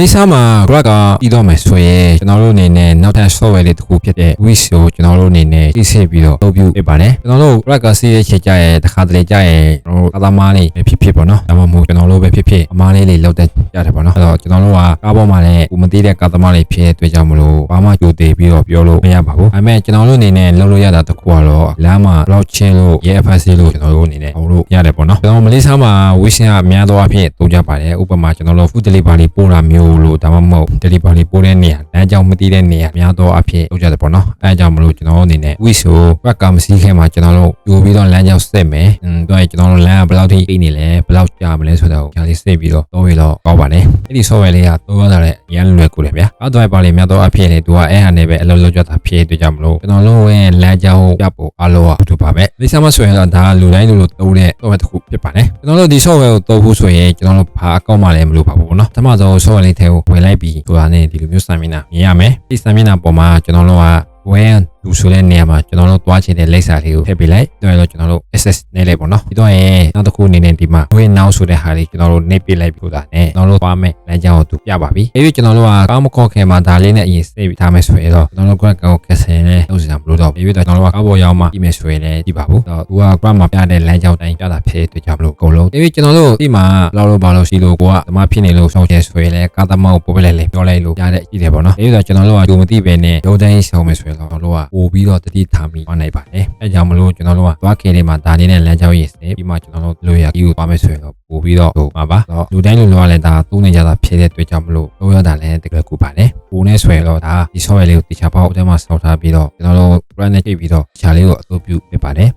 လေးရှားမှာ Grab ကပြီးတော့မယ်ဆိုရင်ကျွန်တော်တို့အနေနဲ့နောက်ထပ် software လေးတစ်ခုဖြစ်တဲ့ Wish ကိုကျွန်တော်တို့အနေနဲ့သိစေပြီးတော့အသုံးပြုဖြစ်ပါတယ်ကျွန်တော်တို့ Grab ကစီးရဲချက်ကြရဲ့တစ်ခါတလေကြရဲ့ကျွန်တော်တို့အသားမားလေးပဲဖြစ်ဖြစ်ပေါ့နော်ဒါမှမဟုတ်ကျွန်တော်တို့ပဲဖြစ်ဖြစ်အမားလေးလေးလောက်တဲ့ရတယ်ပေါ့နော်အဲ့တော့ကျွန်တော်တို့ကကားပေါ်မှာလည်းကိုမသိတဲ့ကားသမားလေးဖြစ်တဲ့အတွက်ကြောင့်မလို့ဘာမှကြိုသေးပြီးတော့ပြောလို့မရပါဘူးဒါပေမဲ့ကျွန်တော်တို့အနေနဲ့လုပ်လို့ရတာတစ်ခုကတော့လမ်းမှာ blockchain လို့ EFS လို့ကျွန်တော်တို့အနေနဲ့ဟောလို့ရတယ်ပေါ့နော်ကျွန်တော်မလေးရှားမှာ Wish ကအများသောအားဖြင့်သုံးကြပါတယ်ဥပမာကျွန်တော်တို့ food delivery ပို့တာမျိုးလို့ဒါမှမဟုတ် delivery ပို့တဲ့နေရာလမ်းကြောင်းမသိတဲ့နေရာအများသောအားဖြင့်လုပ်ကြတယ်ပေါ့နော်အဲအကြောင်းမလို့ကျွန်တော် တို့အနေနဲ့ Wish ကို back ကမစီးခင်မှာကျွန်တော်တို့ယူပြီးတော့လမ်းကြောင်းဆက်မယ်อืมတော့ကျွန်တော်တို့လမ်းကဘယ်လောက်ထိအိနေလဲဘယ်လောက်ကြာမလဲဆိုတော့ကျွန်တော်လေးဆက်ပြီးတော့သုံးရတော့ကောင်းပါတယ်အဲ့ဒီ software လေးကသုံးရတာလည်းအရင်လွယ်ကူတယ်ဗျာအောက်တော့ပါလေများသောအားဖြင့်လေသူကအဲ့ဟာနဲ့ပဲအလုပ်လုပ်ကြတာဖြစ်တဲ့ကြောင့်မလို့ကျွန်တော်တို့ရဲ့လမ်းကြောင်းပြဖို့အားလုံးကတူပါပဲလိမ့်ဆမ်းမဆိုရင်တော့ဒါလူတိုင်းလူလိုသုံးတဲ့ software တစ်ခုဖြစ်ပါတယ်ကျွန်တော်တို့ဒီ software ကိုသုံးဖို့ဆိုရင်ကျွန်တော်တို့ဘာအကောင့်မှလည်းမလိုပါဘူးပေါ့နော်တမဆုံး software လေးထဲကိုဝင်လိုက်ပြီးဆိုတာနဲ့ဒီလိုမျိုးစာမျက်နှာမြင်ရမယ်ဒီစာမျက်နှာပေါ်မှာကျွန်တော်တို့ကဝဲ လူဆိုတဲ့နေရာမှာကျွန်တော်တို့သွားချင်တဲ့လိပ်စာလေးကိုထည့်ပေးလိုက်တော့တော့ကျွန်တော်တို့ access နဲ့လိုက်ပေါ့နော်ပြီးတော့ရင်နောက်တစ်ခုအနေနဲ့ဒီမှာဝဲ now ဆိုတဲ့ဟာလေးကျွန်တော်တို့နှိပ်ပေးလိုက်ပြီးတော့နဲ့ကျွန်တော်တို့သွားမယ်လမ်းကြောင်းကိုသူပြပါပြီအဲ့ဒီကျွန်တော်တို့ကကောင်းမခေါ်ခင်မှာဒါလေးနဲ့အရင်စိတ်ပြီးထားမယ်ဆိုရင်တော့ကျွန်တော်တို့ grad ကိုကက်ဆယ်နဲ့လုပ်စရာမလိုတော့ဘူးပြီးတော့ကျွန်တော်တို့ကကောက်ပေါ်ရောက်မှပြီးမယ်ဆိုရင်လည်းကြည့်ပါဘူးတော့သူက grad မှာပြတဲ့လမ်းကြောင်းတိုင်းပြတာဖြစ်တဲ့အတွက်ကြောင့်မလို့အကုန်လုံးအဲ့ဒီကျွန်တော်တို့ဒီမှာလောက်လို့ဘာလို့ရှိလို့ကိုကဓမ္မဖြစ်နေလို့ဆောင်းချဲဆိုရင်လည်းကာသမောက်ပို့ပလဲလေပြောလိုက်လို့ပြတဲ့ကြည့်တယ်ပေါ့နော်အဲ့ဒီတော့ကျွန်တော်တို့ကဂျိုမတိပဲနဲ့ရုံတိုင်းဆောင်းမယ်ဆိုရင်တော့ကျွန်တော်တို့ကပို့ပြီးတော့တတိထားမိသွားနိုင်ပါတယ်အဲကြောင့်မလို့ကျွန်တော်တို့ကသွားခဲ့နေမှာဒါလေးနဲ့လမ်းကြောင်းရည်စပြီးမှကျွန်တော်တို့လိုရကြီးကိုသွားမယ်ဆိုရင်တော့ပို့ပြီးတော့ဟိုပါပါတော့လူတိုင်းလူလောကလည်းဒါသုံးနေကြတာဖြစ်တဲ့အတွက်ကြောင့်မလို့လို့ရတာလည်းတကယ်ကူပါတယ်ပို့နေဆိုရင်တော့ဒါဒီ software လေးကိုတခြားပေါက်အထဲမှာဆောက်ထားပြီးတော့ကျွန်တော်တို့ brand နဲ့ချိန်ပြီးတော့ခြာလေးကိုအသုံးပြုဖြစ်ပါတယ်